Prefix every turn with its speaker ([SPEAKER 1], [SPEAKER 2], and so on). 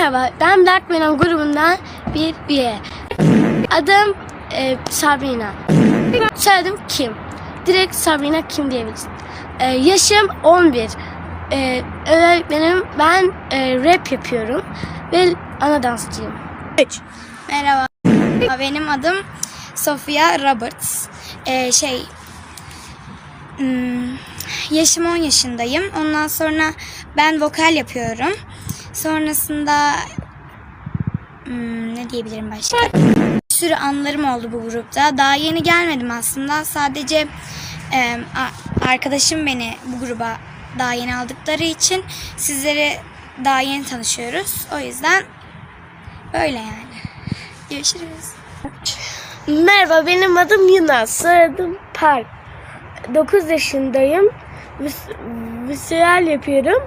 [SPEAKER 1] Merhaba, ben Black Venom grubundan bir üye. Adım e, Sabrina. Soyadım Kim. Direkt Sabrina Kim diyebiliriz. E, yaşım 11. E, öğretmenim ben e, rap yapıyorum ve ana dansçıyım.
[SPEAKER 2] 3. Merhaba. Benim adım Sofia Roberts. Ee, şey hmm, yaşım 10 yaşındayım. Ondan sonra ben vokal yapıyorum. Sonrasında hmm, ne diyebilirim başka? Bir sürü anlarım oldu bu grupta. Daha yeni gelmedim aslında. Sadece e, arkadaşım beni bu gruba daha yeni aldıkları için sizleri daha yeni tanışıyoruz. O yüzden böyle yani. Görüşürüz.
[SPEAKER 1] Merhaba, benim adım Yunus. Soyadım Park. 9 yaşındayım. Vis- Visual yapıyorum.